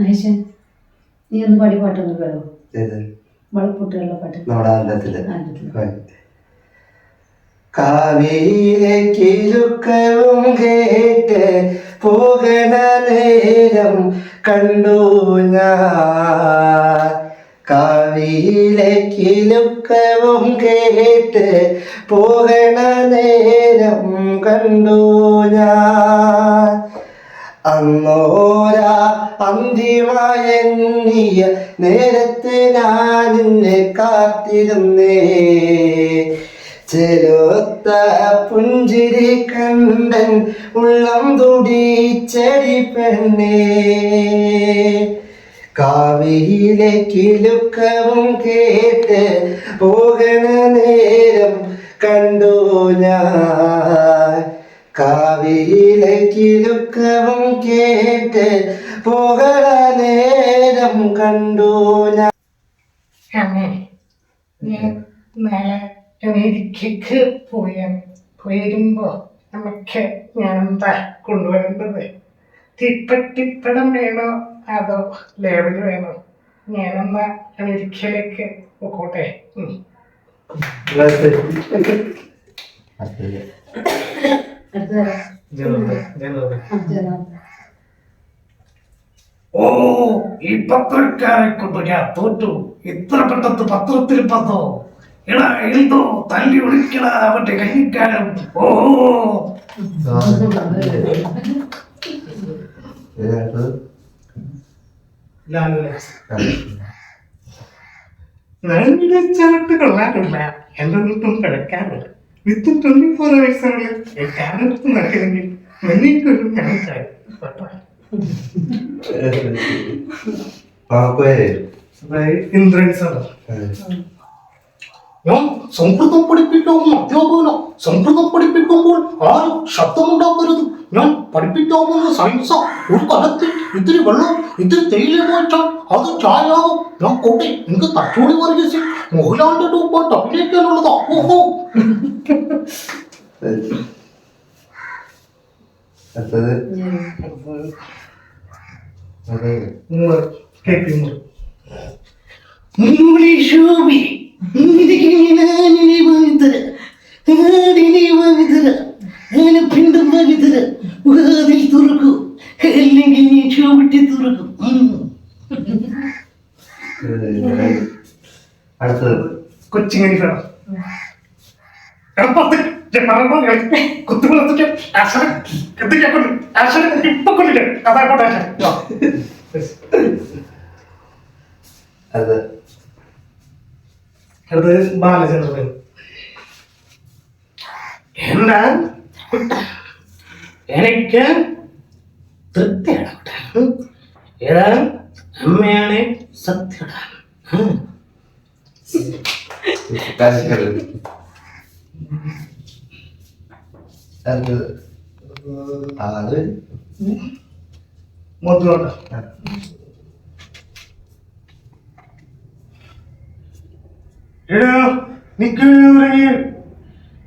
മഹേഷൻ നീ ഒന്ന് പാടി പാട്ടൊന്ന് കേളോ. വളപ്പൊട്ടുള്ള പാട്ട്. നമ്മുടെ ആലപ്പുഴ. കാവിയിലേക്കിലുക്കവും കേട്ട് പോകണ നേരം കണ്ടു ഞാൻ. കാവിയിലേക്കിലുക്കവും കേട്ട് പോകണ നേരം കണ്ടു ഞാൻ. അന്നോരാ അന്തിമായ നേരത്തെ ഞാൻ നിന്നെ കാത്തിരുന്നേ. ചെറുത്ത പുഞ്ചിരി കണ്ടൻ ഉള്ളം തുടിച്ചടി പെണ്ണേ. കാവിയിലെ കിലുക്കവും കേട്ട് പോകണ നേരം കണ്ടു ഞാൻ. കാവിയിലെ കിലുക്കവും കേട്ട് പോകണ നേരം കണ്ടു ഞാൻ. അങ്ങനെ ഞാൻ നാളെ അമേരിക്കക്ക് പോയ പോയിരുമ്പോ നമുക്ക് ഞാൻ എന്താ കൊണ്ടുവരേണ്ടത്? തിപ്പട്ടിപ്പടം വേണോ? അതോ ലേബൽ വേണോ? ഞാനെന്നാ അമേരിക്കയിലേക്ക് പോകോട്ടെ? ഉം. ഓ ഈ പത്രക്കാരെ കൊണ്ട് ഞാൻ തോറ്റു. ഇത്ര പെട്ടെന്ന് പത്രത്തിൽ പത്തോ എടാ എഴുതോ തല്ലി വിളിക്കണ അവന്റെ കൈക്കാരം ഓ. നല്ല ചവിട്ട് കൊള്ളാറില്ല എന്റെ വീട്ടും കിടക്കാറില്ല విత్ ట్వంటీ ఫోర్ అవర్స్ అండి మళ్ళీ ఇంద్రన్ సార్ ഞാൻ സംസ്കൃതം പഠിപ്പിക്കാവുന്ന അധ്യാപകന സംസ്കൃതം പഠിപ്പിക്കുമ്പോൾ ആരും ശബ്ദമുണ്ടാക്കരുത്. ഞാൻ പഠിപ്പിക്കാവുന്ന സയൻസ ഒരു കലത്തിൽ ഇത്തിരി വെള്ളം ഇത്തിരി തേയില പോയിട്ടാൽ അത് ചായാവും ഞാൻ കോട്ടെ എനിക്ക് തച്ചോളി വർഗീസ് മോഹൻലാലിന്റെ ടൂപ്പായിട്ട് അഭിനയിക്കാനുള്ളത്. ഓഹോ. അടുത്തത്. മൂളി ശോഭി. പിണ്ടും വാങ്ങിത്തര വാതിൽ തുറക്കൂ. അല്ലെങ്കിൽ നീ ചുവട്ടി തുറക്കും. അടുത്തത്. കൊച്ചിങ്ങനെ വേണം. അത് ബാലചന്ദ്രൻ എന്താ? എനിക്ക് തൃപ്തിയാണ്. ഏതാ? അമ്മയാണ് സത്യട. അടുത്തത് അത് മുദ്രോട്ട് എടാ നിൽക്കുന്നവരെ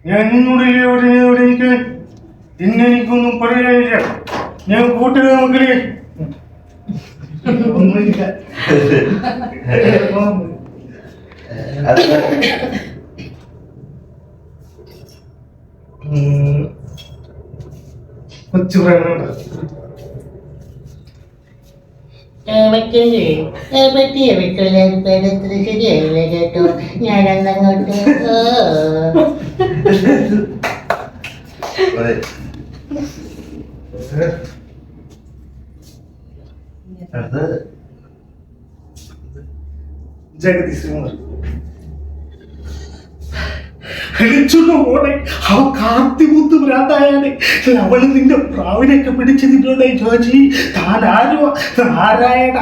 ഞാൻ നിന്നുടലെ ഉടനെ നിൽക്കാൻ പിന്നെ എനിക്കൊന്നും പറയാനില്ല. ഞാൻ കൂട്ടുക മക്കളെ ഒന്നുമില്ല. കൊച്ചു പ്രേമനുണ്ട് പറ്റിയ വിട്ടുള്ള ശരിയായില്ല കേട്ടോ. ഞാൻ അന്നങ്ങോട്ട് ജഗതി ശ്രീകുമാർ വിളിച്ചുള്ള മോളെ അവ കാത്തിമുത്ത് ഭ്രാന്തായാണ് അവൾ നിന്റെ പ്രാവിനൊക്കെ പിടിച്ച് നിന്നോടെ ചോദിച്ചു താൻ ആരുവാ? നാരായണ.